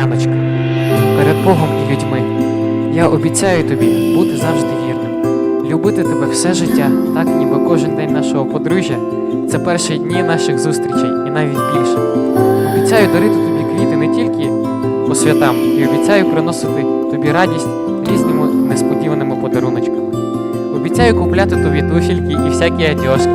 плямочка перед Богом і людьми. Я обіцяю тобі бути завжди вірним, любити тебе все життя, так ніби кожен день нашого подружжя це перші дні наших зустрічей і навіть більше. Обіцяю дарити тобі квіти не тільки по святам, і обіцяю приносити тобі радість різними несподіваними подаруночками. Обіцяю купляти тобі туфельки і всякі одяжки.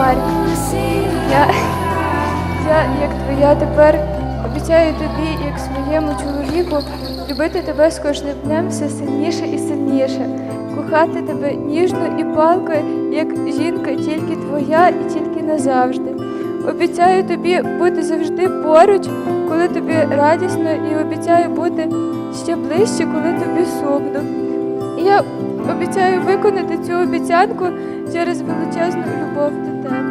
The я, я, як твоя тепер обіцяю тобі, як своєму чоловіку, любити тебе з кожним днем все сильніше і сильніше, кохати тебе ніжно і палко, як жінка тільки твоя і тільки назавжди. Обіцяю тобі бути завжди поруч, коли тобі радісно, і обіцяю бути ще ближче, коли тобі сумно. І я обіцяю виконати цю обіцянку через величезну любов до тебе.